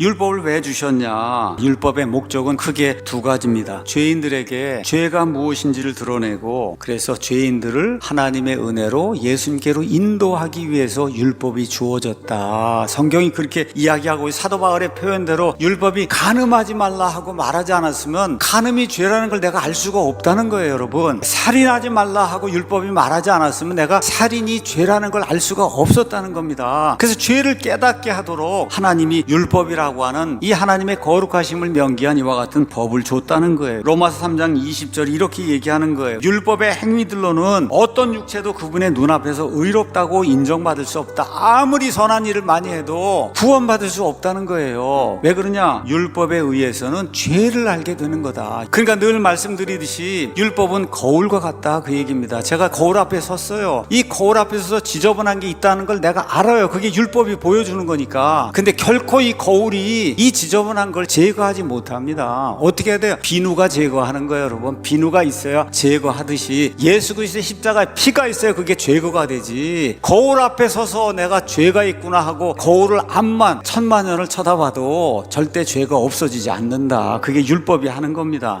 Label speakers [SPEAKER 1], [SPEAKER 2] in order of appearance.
[SPEAKER 1] 율법을 왜 주셨냐? 율법의 목적은 크게 두 가지입니다. 죄인들에게 죄가 무엇인지를 드러내고 그래서 죄인들을 하나님의 은혜로 예수님께로 인도하기 위해서 율법이 주어졌다. 성경이 그렇게 이야기하고 사도 바울의 표현대로 율법이 간음하지 말라 하고 말하지 않았으면 간음이 죄라는 걸 내가 알 수가 없다는 거예요, 여러분. 살인하지 말라 하고 율법이 말하지 않았으면 내가 살인이 죄라는 걸 알 수가 없었다는 겁니다. 그래서 죄를 깨닫게 하도록 하나님이 율법이라고 하는 이 하나님의 거룩하심을 명기한 이와 같은 법을 줬다는 거예요. 로마서 3장 20절 이렇게 얘기하는 거예요. 율법의 행위들로는 어떤 육체도 그분의 눈앞에서 의롭다고 인정받을 수 없다. 아무리 선한 일을 많이 해도 구원받을 수 없다는 거예요. 왜 그러냐? 율법에 의해서는 죄를 알게 되는 거다. 그러니까 늘 말씀드리듯이 율법은 거울과 같다 그 얘기입니다. 제가 거울 앞에 섰어요. 이 거울 앞에 서서 지저분한 게 있다는 걸 내가 알아요. 그게 율법이 보여주는 거니까. 근데 결코 이 거울이 이 지저분한 걸 제거하지 못합니다. 어떻게 해야 돼요? 비누가 제거하는 거예요, 여러분. 비누가 있어야 제거하듯이 예수 그리스도의 십자가에 피가 있어야 그게 제거가 되지. 거울 앞에 서서 내가 죄가 있구나 하고 거울을 암만 천만 년을 쳐다봐도 절대 죄가 없어지지 않는다. 그게 율법이 하는 겁니다.